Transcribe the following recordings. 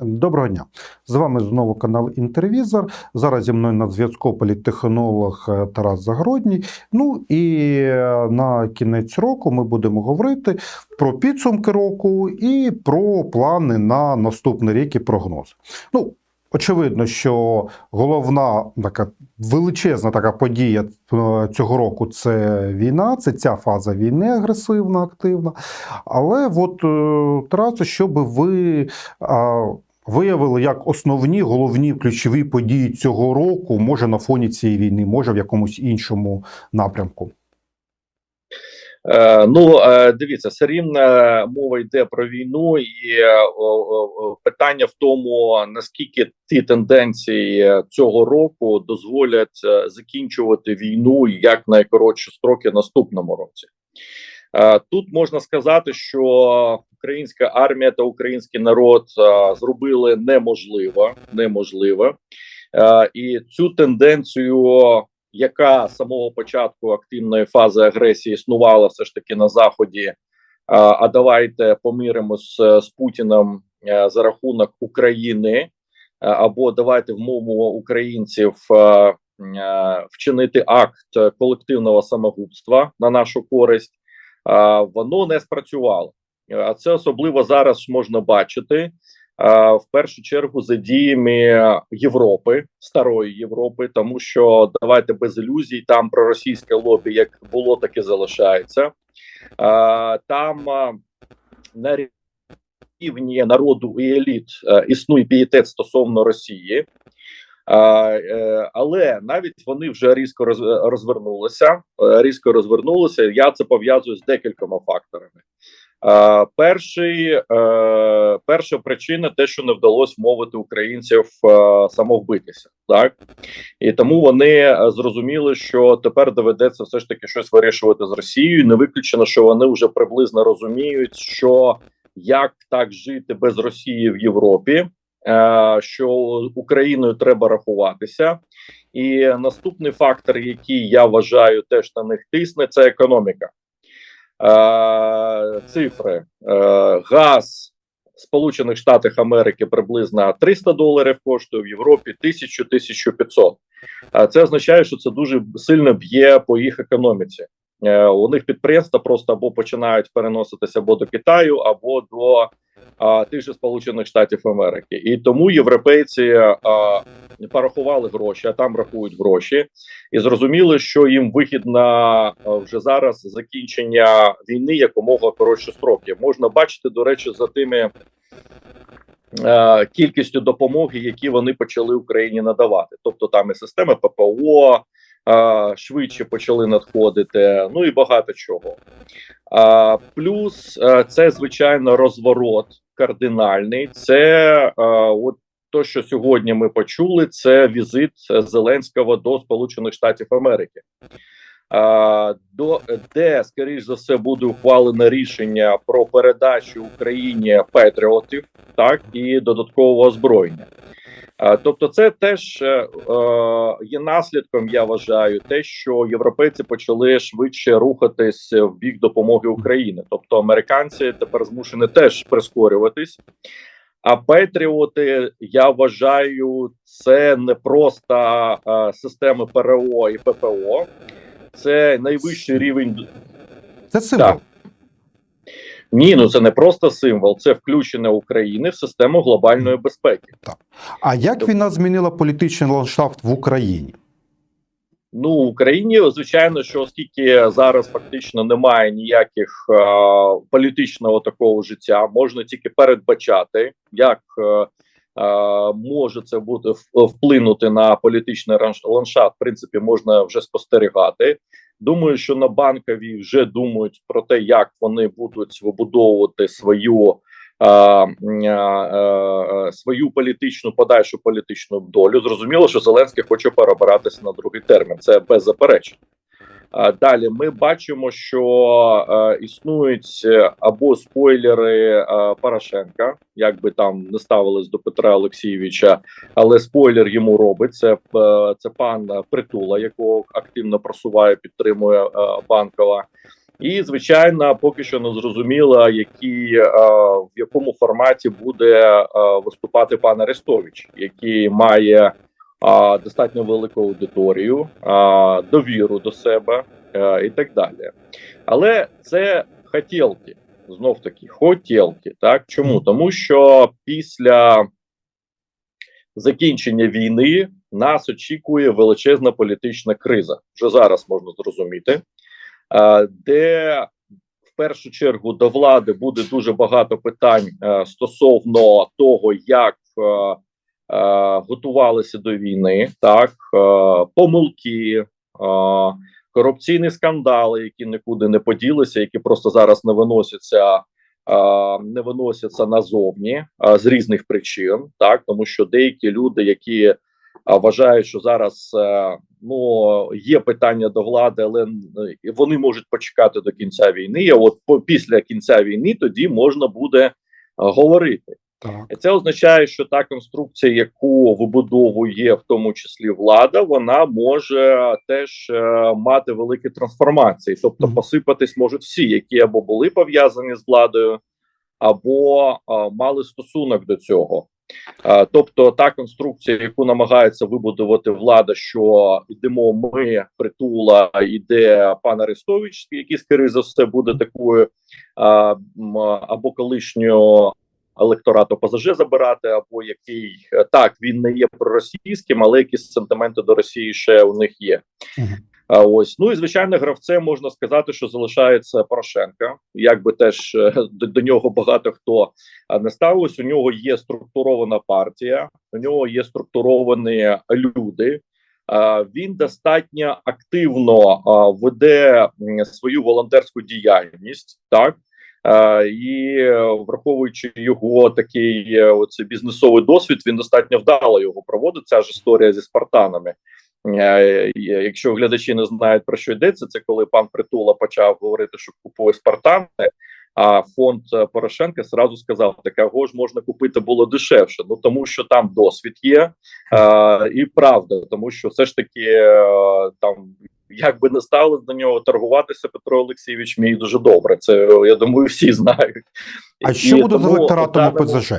Доброго дня. З вами знову канал Інтервізор. Зараз зі мною на зв'язку політтехнолог е, Тарас Загородній. Ну і е, на кінець року ми будемо говорити про підсумки року і про плани на наступний рік і прогноз. Ну, очевидно, що головна така величезна така подія е, цього року це війна, це ця фаза війни агресивна, активна. Але от е, Тарасе, щоб ви. виявили як основні головні ключові події цього року, може на фоні цієї війни, може в якомусь іншому напрямку. Е, ну, е, дивіться, все рівно мова йде про війну, і е, питання в тому, наскільки ті тенденції цього року дозволять закінчувати війну як найкоротші строки наступному році. Тут можна сказати, що українська армія та український народ зробили неможливо, неможливо. Е, і цю тенденцію яка з самого початку активної фази агресії існувала все ж таки на заході. А, давайте помиримось з, з Путіним е, за рахунок України, е, або давайте вмовимо українців е, е, вчинити акт колективного самогубства на нашу користь. А, воно не спрацювало. А це особливо зараз можна бачити в першу чергу за діями Європи, старої Європи, тому що давайте без ілюзій, там проросійське лобі як було, так і залишається. Там на рівні народу і еліт існує пієтет стосовно Росії. Е, але навіть вони вже різко роз, розвернулися. е, Різко розвернулися. Я це пов'язую з декількома факторами. Е, перший, е, перша причина те, що не вдалося вмовити українців е, самовбитися, так і тому вони зрозуміли, що тепер доведеться все ж таки щось вирішувати з Росією. Не виключено, що вони вже приблизно розуміють, що як так жити без Росії в Європі, що Україною треба рахуватися. І наступний фактор, який я вважаю, теж на них тисне, це економіка. Е, цифри е, газ Сполучених Штатів Америки приблизно 300 доларів коштує в Європі 1000-1500. А це означає, що це дуже сильно б'є по їх економіці. Е, у них підприємства просто або починають переноситися або до Китаю, або до а, тих же Сполучених Штатів Америки. І тому європейці а, порахували гроші, а там рахують гроші, і зрозуміли, що їм вигідно а, вже зараз закінчення війни якомога коротше строки. Можна бачити, до речі, за тими. е, Кількістю допомоги, які вони почали Україні надавати, тобто там і системи ППО швидше почали надходити, ну і багато чого. А, плюс е, це звичайно розворот кардинальний. Це е, от то, що сьогодні ми почули, це візит Зеленського до Сполучених Штатів Америки. До де, скоріш за все, буде ухвалене рішення про передачу Україні патріотів, так і додаткового озброєння. А, Тобто, це теж е, е, є наслідком, я вважаю, те, що європейці почали швидше рухатись в бік допомоги Україні. Тобто, американці тепер змушені теж прискорюватись. А Петріоти, я вважаю, це не просто е, системи ПРО і ППО, це найвищий рівень Це символ. Так. Ні, ну це не просто символ, це включення України в систему глобальної безпеки. А як війна змінила політичний ландшафт в Україні? Ну, в Україні, звичайно, що оскільки зараз фактично немає ніяких е, політичного такого життя, можна тільки передбачати, як е, е, може це бути вплинути на політичний ландшафт. В принципі, можна вже спостерігати. Думаю, що на банковій вже думають про те, як вони будуть вибудовувати свою. е, е, свою політичну подальшу політичну долю зрозуміло, що Зеленський хоче перебиратися на другий термін. Це беззаперечно. Далі ми бачимо, що існують е, або спойлери Порошенка, як би там не ставились до Петра Олексійовича, але спойлер йому робить. Це, е, це пан Притула, якого активно просуває, підтримує е, банкова. І звичайно, поки що не зрозуміло, які е, в якому форматі буде е, виступати пан Арестович, який має е, достатньо велику аудиторію, е, довіру до себе е, і так далі. Але це хотілки, знов таки, хотілки. Так чому? Тому що після закінчення війни нас очікує величезна політична криза. Вже зараз можна зрозуміти, е, де в першу чергу до влади буде дуже багато питань е, стосовно того, як е, готувалися до війни, так е, помилки. Е, Корупційні скандали, які нікуди не поділися, які просто зараз не виносяться, е, не виносяться назовні е, з різних причин, так тому що деякі люди, які е, вважають, що зараз е, ну є питання до влади, але е, вони можуть почекати до кінця війни. А от після кінця війни тоді можна буде е, говорити. Так. Це означає, що та конструкція, яку вибудовує в тому числі влада, вона може теж е, мати великі трансформації, тобто Мгм. посипатись можуть всі, які або були пов'язані з владою, або е, мали стосунок до цього. Е, тобто, та конструкція, яку намагається вибудувати влада, що йдемо ми, притула, іде пан Арестович, який скоріше за все буде такою е, або колишньою електорату ПЗЖ забирати, або який е, так він не є проросійським, але якісь сентименти до Росії ще у них є. А ось ну і звичайно, гравцем можна сказати, що залишається Порошенка. Якби теж е, до, до нього багато хто не ставився. У нього є структурована партія, у нього є структуровані люди. Він достатньо активно веде свою волонтерську діяльність, так і е, враховуючи його такий е, оцей бізнесовий досвід, він достатньо вдало його проводить. Ця ж історія зі спартанами. Е, Якщо глядачі не знають про що йдеться, це коли пан Притула почав говорити, що купує спартани. А фонд е, Порошенка зразу сказав: такого ж можна купити було дешевше. Ну тому що там досвід є, е, і правда, тому що все ж таки е, там як би не ставились до нього торгуватися, Петро Олексійович мій дуже добре. Це я думаю, всі знають. А що І буде з електоратом ОПЗЖ?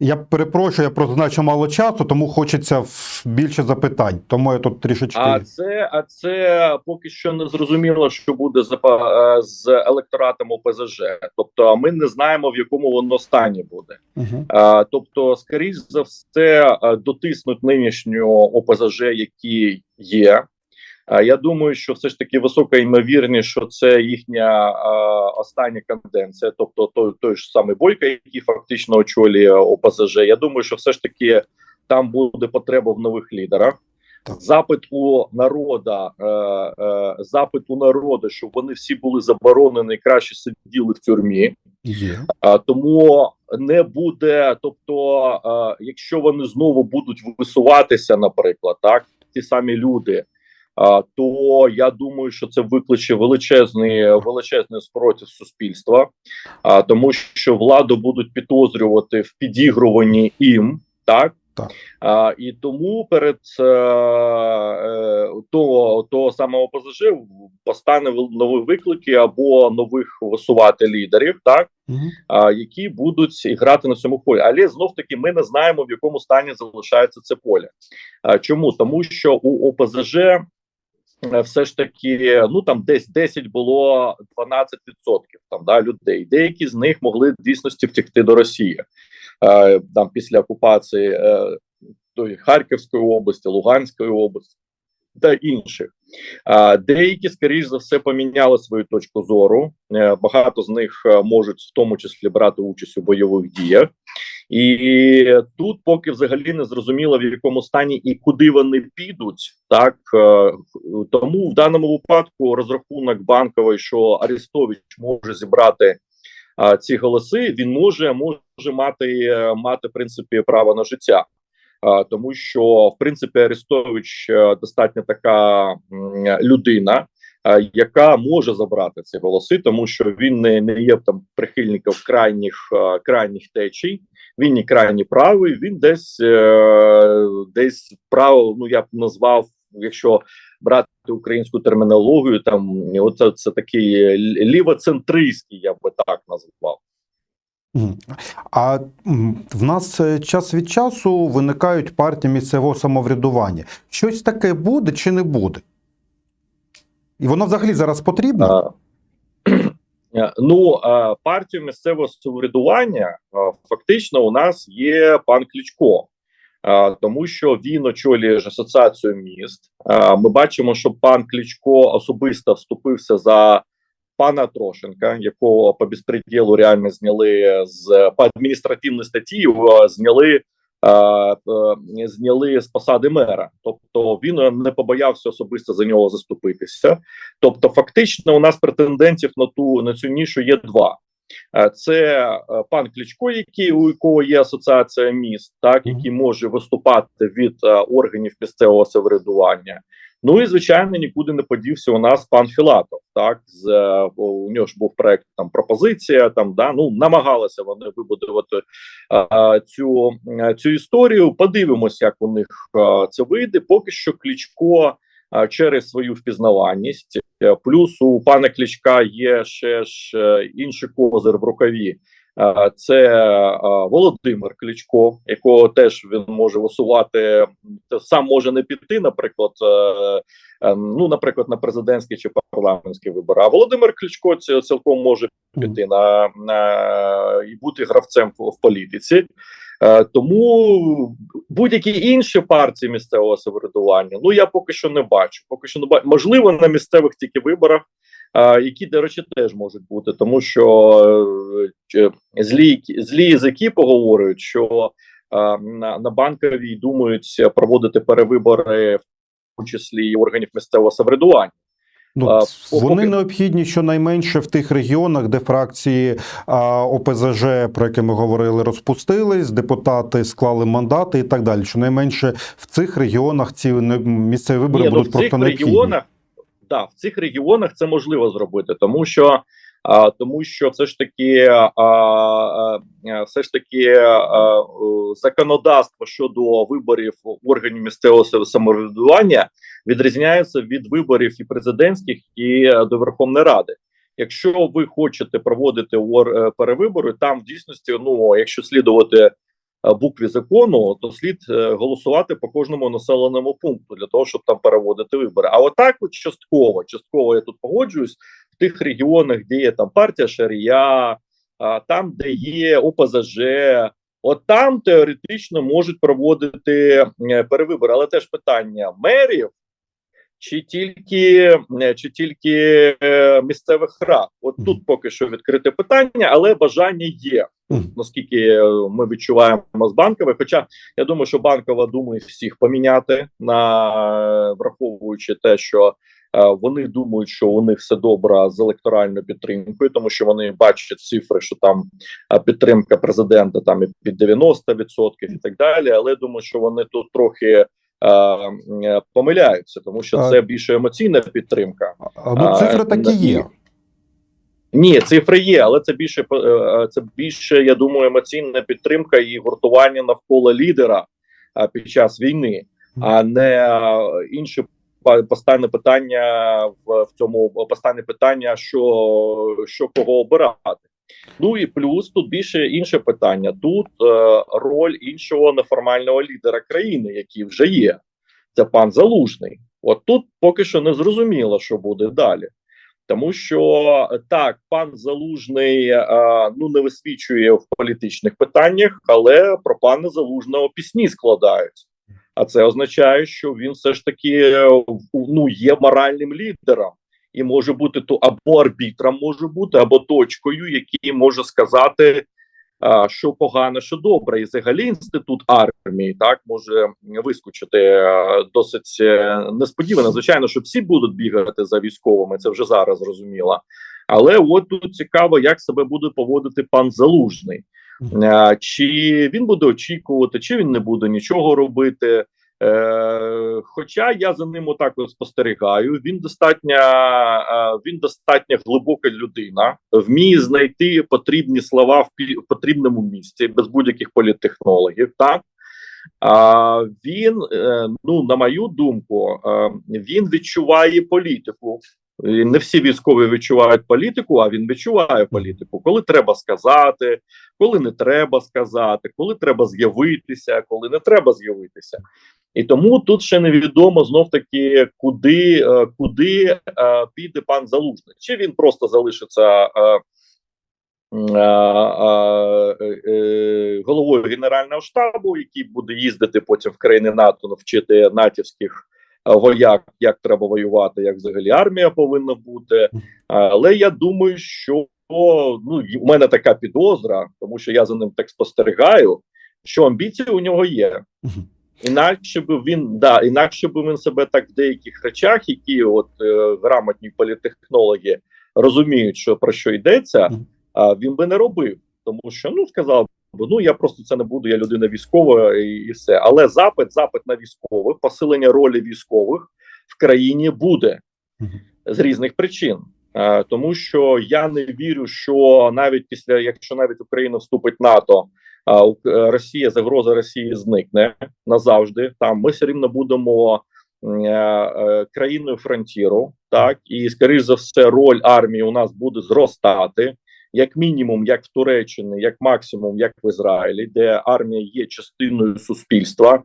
Я перепрошую, я прозначу мало часу, тому хочеться більше запитань. Тому я тут трішечки. А це, а це поки що не зрозуміло, що буде з, е, з електоратом ОПЗЖ. Тобто, ми не знаємо в якому воно стані буде. Угу. Е, Тобто, скоріш за все, е, дотиснуть нинішню ОПЗЖ, які є. Е, Я думаю, що все ж таки висока ймовірність, що це їхня е, остання канденція, тобто той, той ж самий Бойко, який фактично очолює ОПЗЖ. Я думаю, що все ж таки там буде потреба в нових лідерах. Так. Запит у народа, е, е, запит у народу, щоб вони всі були заборонені і краще сиділи в тюрмі. Є. А, тому не буде. Тобто, а, якщо вони знову будуть висуватися, наприклад, так ті самі люди. То я думаю, що це викличе величезний величезний спротив суспільства, тому, що владу будуть підозрювати в підігруванні їм, так Так. а, і тому перед е, е, того, того самого ОПЗЖ постане нові виклики або нових висувати лідерів, так Угу. а, які будуть грати на цьому полі. Але знов таки ми не знаємо в якому стані залишається це поле. А, чому тому, що у ОПЗЖ все ж таки, ну там десь 10 було 12% там да людей. Деякі з них могли в дійсності втекти до Росії е, там після окупації е, Харківської області, Луганської області та інших. Деякі, скоріш за все, поміняли свою точку зору. Е, Багато з них е, можуть в тому числі брати участь у бойових діях, і тут поки взагалі не зрозуміло в якому стані і куди вони підуть. Так е, тому в даному випадку розрахунок банковий, що Арестович може зібрати ці голоси, він може може мати мати в принципі право на життя. Тому що в принципі Арестович е, достатньо така людина, е, яка може забрати ці голоси, тому що він не, не є там прихильником крайніх е, крайніх течій. Він і крайній правий. Він десь десь право. Ну я б назвав якщо брати українську термінологію, там оце це такий лівоцентристський, я би так назвав. А в нас е, час від часу виникають партії місцевого самоврядування. Щось таке буде чи не буде? І воно взагалі зараз потрібно? Е, Ну, партію місцевого самоврядування фактично у нас є пан Кличко, тому що він очолює ж асоціацію міст. Ми бачимо, що пан Кличко особисто вступився за пана Трошенка, якого по безпреділу реально зняли з по адміністративній статті. Його зняли. е, Зняли з посади мера, тобто він не побоявся особисто за нього заступитися. Тобто, фактично, у нас претендентів на ту на цю нішу є два. Е, Це е, пан Кличко, який у якого є асоціація міст, так який може виступати від органів місцевого самоврядування. Ну і звичайно, нікуди не подівся у нас пан Філатов. Так з е, у нього ж був проект там пропозиція. Там да ну намагалися вони вибудувати е, цю, е, цю історію. Подивимось, як у них е, це вийде. Поки що Кличко а, через свою впізнаваність. Плюс у пана Кличка є ще ж інший козир в рукаві. А, Це Володимир Кличко, якого теж він може висувати. Сам може не піти, наприклад, е, е, ну, наприклад, на президентські чи парламентські вибори. А Володимир Кличко ці- цілком може піти на, на і бути гравцем в, політиці. Е, тому будь-які інші партії місцевого самоврядування, ну я поки що не бачу. Поки що не бачу. Можливо, на місцевих тільки виборах, е, які, до речі, теж можуть бути, тому що е, злі, злі язики поговорюють, що е, на, на банковій думають проводити перевибори, в тому числі і органів місцевого самоврядування. Ну, а, вони поки- необхідні щонайменше в тих регіонах, де фракції а, ОПЗЖ, про які ми говорили, розпустились, депутати склали мандати і так далі. Щонайменше в цих регіонах ці місцеві вибори Ні, ну, будуть в цих необхідні. регіонах, да, в цих регіонах це можливо зробити, тому що а, тому що все ж таки а, а, все ж таки а, законодавство щодо виборів органів місцевого самоврядування відрізняється від виборів і президентських, і е, до Верховної Ради. Якщо ви хочете проводити е, перевибори, там в дійсності, ну якщо слідувати е, букві закону, то слід е, голосувати по кожному населеному пункту для того, щоб там переводити вибори. А отак, от частково, частково я тут погоджуюсь в тих регіонах, де є там партія Шарія, там, де є ОПЗЖ. От там теоретично можуть проводити е, перевибори, але теж питання мерів чи тільки е, чи тільки е, місцевих рад. От тут поки що відкрите питання, але бажання є. Наскільки е, ми відчуваємо з банкових, хоча я думаю, що банкова думає всіх поміняти на враховуючи те, що е, вони думають, що у них все добре з електоральною підтримкою, тому що вони бачать цифри, що там е, підтримка президента там і під 90% і так далі. Але я думаю, що вони тут трохи. е, е, Помиляються, тому що це більше емоційна підтримка. А, Ну, цифри А, такі є. Ні, цифри є, але це більше е, е, це більше, я думаю, емоційна підтримка і гуртування навколо лідера е, під час війни, а не інше постане питання в, в цьому постане питання, що, що кого обирати. Ну і плюс тут більше інше питання. Тут е, роль іншого неформального лідера країни, який вже є. Це пан Залужний. От тут поки що не зрозуміло, що буде далі. Тому що е, так, пан Залужний е, ну не висвічує в політичних питаннях, але про пана Залужного пісні складають. А це означає, що він все ж таки е, ну є моральним лідером і може бути то або арбітром, може бути, або точкою, який може сказати, що погано, що добре, і взагалі інститут армії так може вискочити е, досить е, несподівано. Звичайно, що всі будуть бігати за військовими, це вже зараз зрозуміло. Але от тут цікаво, як себе буде поводити пан Залужний. Е, Чи він буде очікувати, чи він не буде нічого робити. Е, хоча я за ним отак спостерігаю, він достатньо е, він достатньо глибока людина, вміє знайти потрібні слова в потрібному місці без будь-яких політтехнологів. Так А він, е, ну на мою думку, е, він відчуває політику. І не всі військові відчувають політику, а він відчуває політику. Коли треба сказати, коли не треба сказати, коли треба з'явитися, коли не треба з'явитися. І тому тут ще невідомо знов таки, куди, е, куди е, піде пан Залужний. Чи він просто залишиться е, головою Генерального штабу, який буде їздити потім в країни НАТО, навчити натівських вояк, як треба воювати, як взагалі армія повинна бути. Але я думаю, що ну у мене така підозра, тому що я за ним так спостерігаю, що амбіції у нього є. Інакше би він да, інакше би він себе так в деяких речах, які от е, грамотні політехнологи розуміють, що про що йдеться, а він би не робив, тому що ну сказав ну я просто це не буду, я людина військова і, і все. Але запит, запит на військових, посилення ролі військових в країні буде з різних причин. Е, Тому що я не вірю, що навіть після, якщо навіть Україна вступить в НАТО, а е, Росія загроза Росії зникне назавжди. Там ми все рівно будемо е, країною фронтіру, так і скоріш за все, роль армії у нас буде зростати. Як мінімум, як в Туреччині, як максимум, як в Ізраїлі, де армія є частиною суспільства,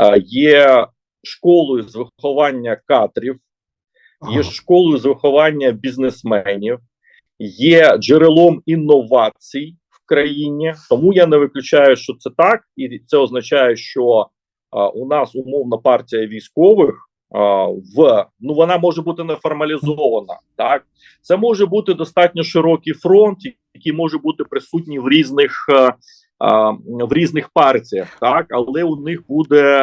е, є школою з виховання кадрів, є школою з виховання бізнесменів, є джерелом інновацій в країні. Тому я не виключаю, що це так, і це означає, що у нас умовна партія військових. А, В ну вона може бути не формалізована, так це може бути достатньо широкий фронт, який може бути присутній в різних е, в різних партіях, так але у них буде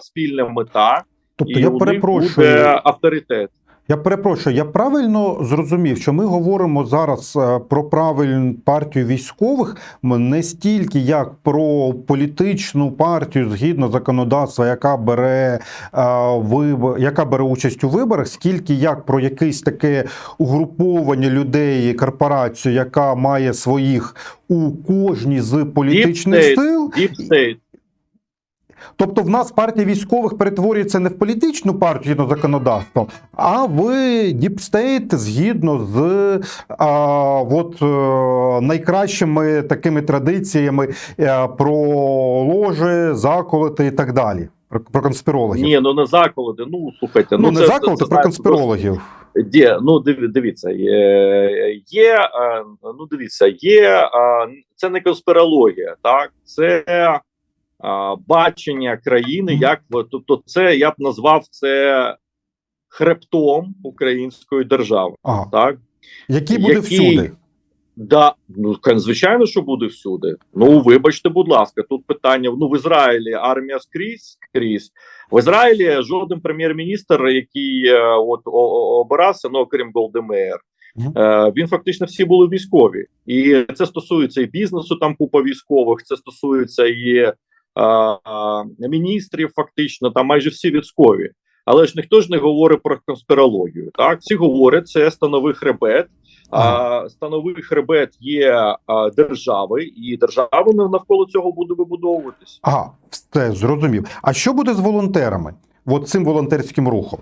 спільна мета, Тобто і я у них перепрошую. буде авторитет. Я перепрошую, я правильно зрозумів, що ми говоримо зараз е, про правильну партію військових не стільки як про політичну партію згідно законодавства, яка бере е, вибор, яка бере участь у виборах, скільки як про якесь таке угруповання людей, корпорацію, яка має своїх у кожній з політичних Deep state. сил, Deep State. Тобто в нас партія військових перетворюється не в політичну партію згідно з законодавством, а в діпстейт згідно з а, от, е, найкращими такими традиціями е, про ложі, заколоти і так далі. Про, про конспірологів. Ні, ну не заколоти. Ну слухайте, ну, ну, не це, заколоти, це, про конспірологів. Є, ну диві- дивіться, є, є е, ну дивіться, є це не конспірологія, так це бачення країни, як тобто, це я б назвав це хребтом української держави. Ага. Так Який буде який- всюди. да, ну звичайно, що буде всюди. Ну вибачте, будь ласка, тут питання. Ну в Ізраїлі армія скрізь скрізь. В Ізраїлі жоден прем'єр-міністр, який е, от обирався, ну окрім Голдемеєр, він фактично всі були військові, і це стосується і бізнесу, там купа військових, це стосується і міністрів, фактично, там майже всі військові. Але ж ніхто ж не говорить про конспірологію. Так, всі говорять, це становий хребет. А становий хребет є а, держави, і держава навколо цього буде вибудовуватись. Ага, все зрозумів. А що буде з волонтерами? От цим волонтерським рухом?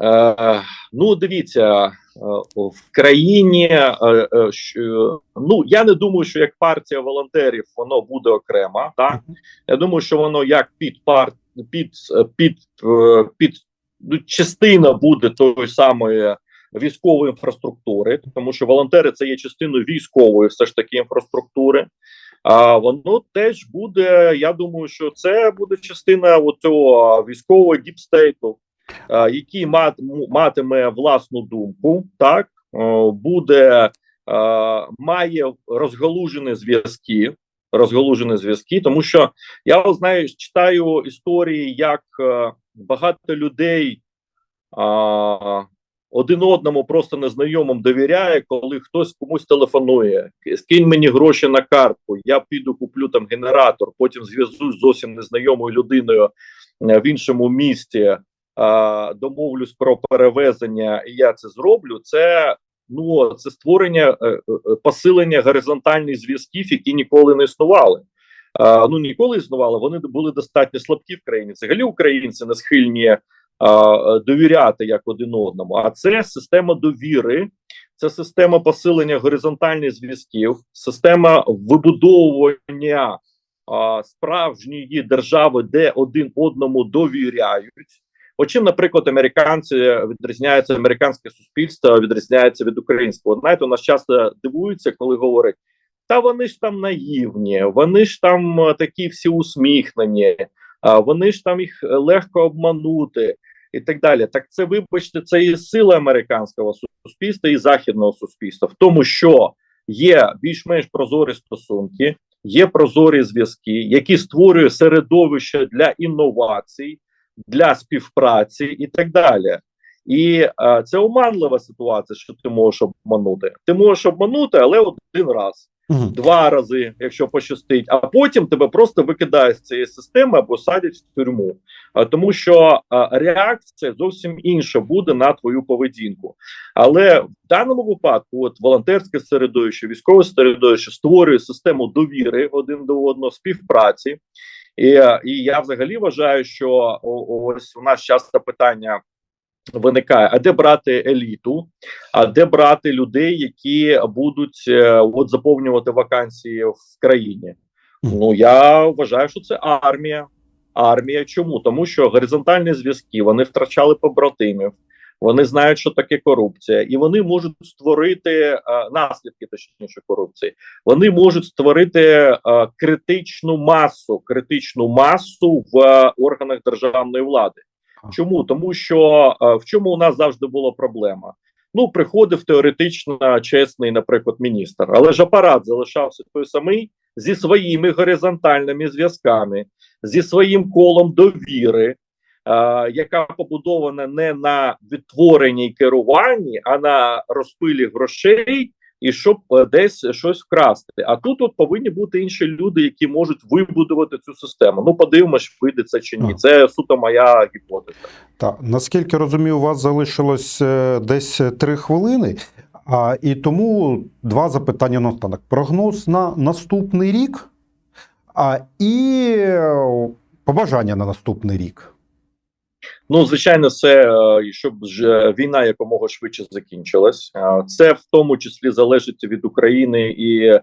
Е, ну, дивіться, в країні е, е, ну я не думаю, що як партія волонтерів воно буде окремо. Так я думаю, що воно як під пар під під, е, під ну, частина буде тої самої військової інфраструктури, тому що волонтери це є частиною військової, все ж таки інфраструктури. А воно теж буде. Я думаю, що це буде частина цього військового діпстейту, який матиме власну думку, так буде має розгалужені зв'язки. Розгалужені зв'язки, тому що я знаю, читаю історії, як е, багато людей один одному просто незнайомим довіряє, коли хтось комусь телефонує. Скинь мені гроші на картку, я піду куплю там генератор, потім зв'язуюсь з зовсім незнайомою людиною е, в іншому місті, домовлюсь про перевезення, і я це зроблю. Це ну це створення е, е, посилення горизонтальних зв'язків, які ніколи не існували. е, ну ніколи існували. Вони були достатньо слабкі в країні. Взагалі українці не схильні е, довіряти як один одному. А це система довіри, це система посилення горизонтальних зв'язків, система вибудовування а, справжньої держави, де один одному довіряють. От чим, наприклад, американці відрізняються, американське суспільство відрізняється від українського. Знаєте, у нас часто дивуються, коли говорять: та вони ж там наївні, вони ж там е, такі всі усміхнені, вони ж там їх легко обманути. І так далі, так це вибачте, це і сила американського суспільства і західного суспільства в тому, що є більш-менш прозорі стосунки, є прозорі зв'язки, які створює середовище для інновацій, для співпраці і так далі. І е, це оманлива ситуація, що ти можеш обманути. Ти можеш обманути, але один раз, Мгм. два рази, якщо пощастить, а потім тебе просто викидають з цієї системи або садять в тюрму. А, тому що а, реакція зовсім інша буде на твою поведінку. Але в даному випадку, от волонтерське середовище, військове середовище створює систему довіри один до одного, співпраці. І, і я взагалі вважаю, що ось у нас часто питання виникає: а де брати еліту, а де брати людей, які будуть е, от заповнювати вакансії в країні? Ну я вважаю, що це армія. Армія чому? Тому що горизонтальні зв'язки вони втрачали побратимів, вони знають, що таке корупція, і вони можуть створити е, наслідки, точніше корупції. Вони можуть створити е, критичну масу, критичну масу в е, органах державної влади. Чому? Тому що е, в чому у нас завжди була проблема? Ну, приходив теоретично чесний, наприклад, міністр, але ж апарат залишався той самий зі своїми горизонтальними зв'язками, зі своїм колом довіри, яка побудована не на відтворенні і керуванні, а на розпилі грошей, і щоб е, десь щось вкрасти. А тут от повинні бути інші люди, які можуть вибудувати цю систему. Ну, подивимось, вийде це чи ні. Це суто моя гіпотеза. Так, наскільки розумію, у вас залишилось е, десь три хвилини. А, і тому два запитання наостанок. Прогноз на наступний рік а, і е, побажання на наступний рік. Ну, звичайно, це е, щоб ж війна якомога швидше закінчилась. Е, Це в тому числі залежить від України і е,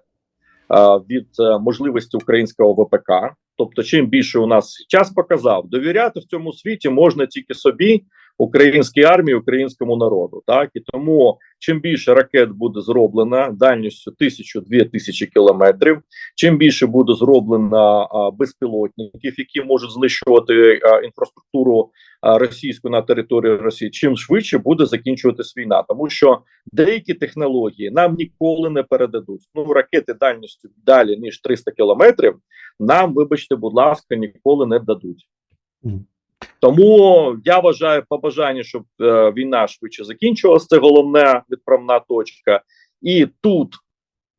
від е, можливості українського ВПК. Тобто, чим більше у нас час показав, довіряти в цьому світі можна тільки собі, українській армії, українському народу. Так і тому чим більше ракет буде зроблено дальністю тисячу-дві тисячі кілометрів, чим більше буде зроблено безпілотників, які можуть знищувати інфраструктуру російську на території Росії, чим швидше буде закінчуватись війна, тому що деякі технології нам ніколи не передадуть. Ну ракети дальністю далі ніж 300 кілометрів. Нам, вибачте, будь ласка, ніколи не дадуть. Тому я вважаю побажання, щоб е, війна швидше закінчилась. Це головна відправна точка, і тут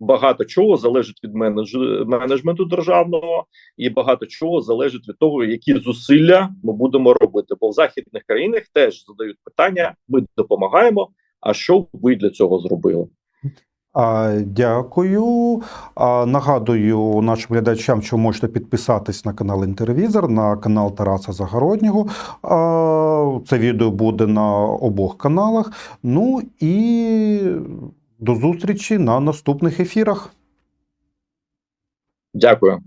багато чого залежить від менедж- менеджменту державного, і багато чого залежить від того, які зусилля ми будемо робити. Бо в західних країнах теж задають питання: ми допомагаємо. А що ви для цього зробили? А, Дякую. А, Нагадую нашим глядачам, що можете підписатись на канал Інтервізор, на канал Тараса Загороднього. А, Це відео буде на обох каналах. Ну і до зустрічі на наступних ефірах. Дякую.